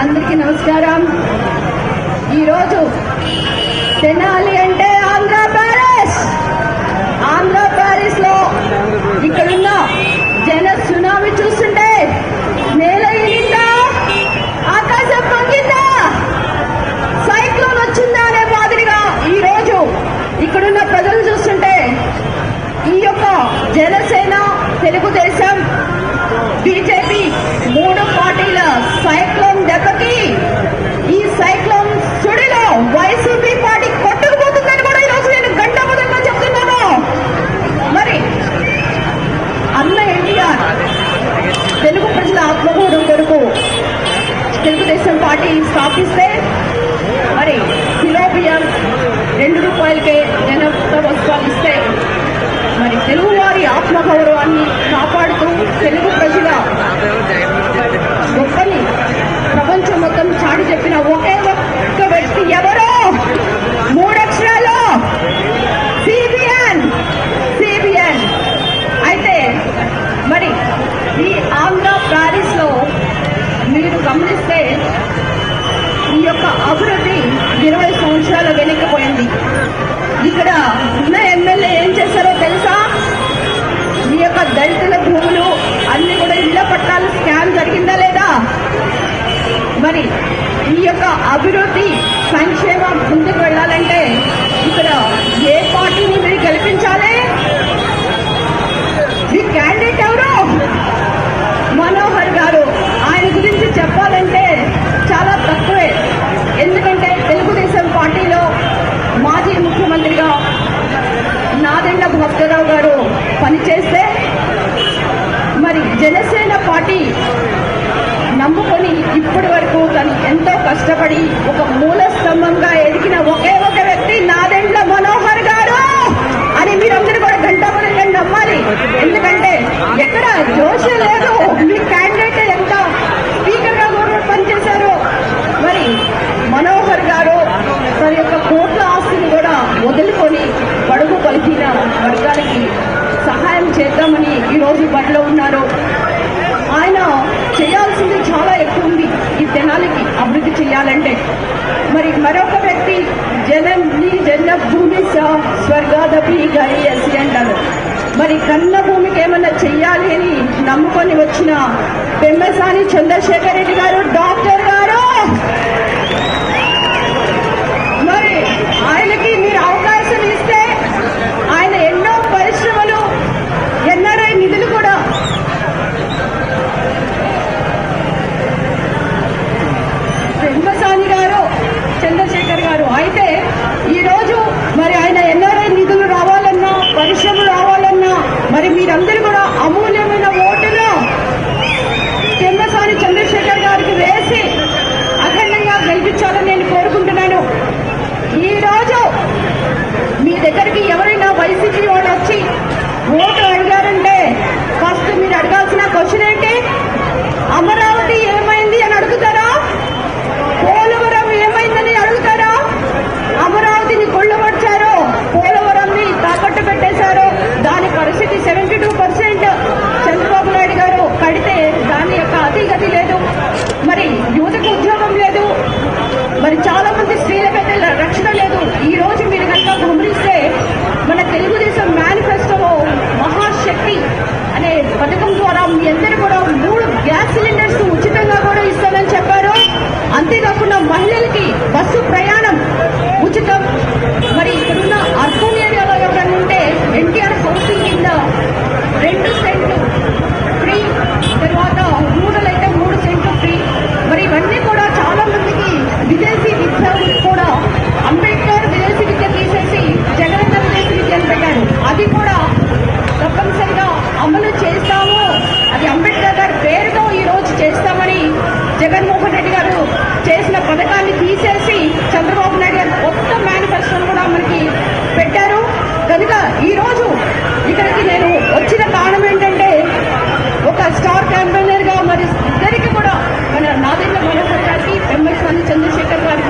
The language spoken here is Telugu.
అందరికీ నమస్కారం. ఈరోజు తెనాలి అంటే పార్టీ స్థాపిస్తే మరి కిలో బియ్యం రెండు రూపాయలకే జనత వస్త్రాలు ఇస్తే మరి తెలుగువారి ఆత్మగౌరవాన్ని కాపాడుతూ తెలుగు ప్రజల అభివృద్ధి ఇరవై సంవత్సరాలు వెనక్కిపోయింది ఇక్కడ ఉన్న ఎమ్మెల్యే ఏం చేశారో తెలుసా? మీ యొక్క దళితుల భూములు అన్ని కూడా ఇళ్ళ పట్టాలు స్కామ్ జరిగిందా లేదా? మరి ఈ యొక్క అభివృద్ధి సంక్షేమం ముందుకు వెళ్ళాలంటే ఇక్కడ ఏ పార్టీని మీరు గెలిపించాలి? భక్తరావు గారు పనిచేస్తే మరి జనసేన పార్టీ నమ్ముకొని ఇప్పటి వరకు తను ఎంతో కష్టపడి ఒక మూల స్తంభంగా ఎదిగిన ఒకే ఒక వ్యక్తి నాదెండ్ల మనోహర్ గారు అని మీరందరూ కూడా గంటపరంగా నమ్మాలి ఎందుకంటే ఎక్కడ జోషి లేదు మీ క్యాండిడేట్ ఎంత స్పీకర్గా కూడా పనిచేశారు మరి మనోహర్ గారు తన యొక్క కోట్ల ఆస్తిని కూడా వదులుకొని బడుగు బలహీన వర్గాలకి చేద్దామని ఈ రోజు బడిలో ఉన్నారు. ఆయన చేయాల్సింది చాలా ఎక్కువ ఉంది. ఈ తెనాలికి అభివృద్ధి చేయాలంటే మరి మరొక వ్యక్తి జనని జన భూమి స- స్వర్గాదపి గరియసి అంటారు. మరి కన్న భూమికి ఏమన్నా చెయ్యాలి అని నమ్ముకొని వచ్చిన పెమ్మసాని చంద్రశేఖర్ రెడ్డి గారు డాక్టర్ గారు! మరి ఆయనకి మీరు considered it జగన్మోహన్ రెడ్డి గారు చేసిన పథకాన్ని తీసేసి చంద్రబాబు నాయుడు గారు కొత్త మేనిఫెస్టోను కూడా మనకి పెట్టారు. కనుక ఈరోజు ఇక్కడికి నేను వచ్చిన కారణం ఏంటంటే ఒక స్టార్ క్యాంపెయినర్గా మరి ఇద్దరికి కూడా మన నాదేంద్ర మనోహర్ గారికి ఎంఎస్ చంద్రశేఖర్ గారికి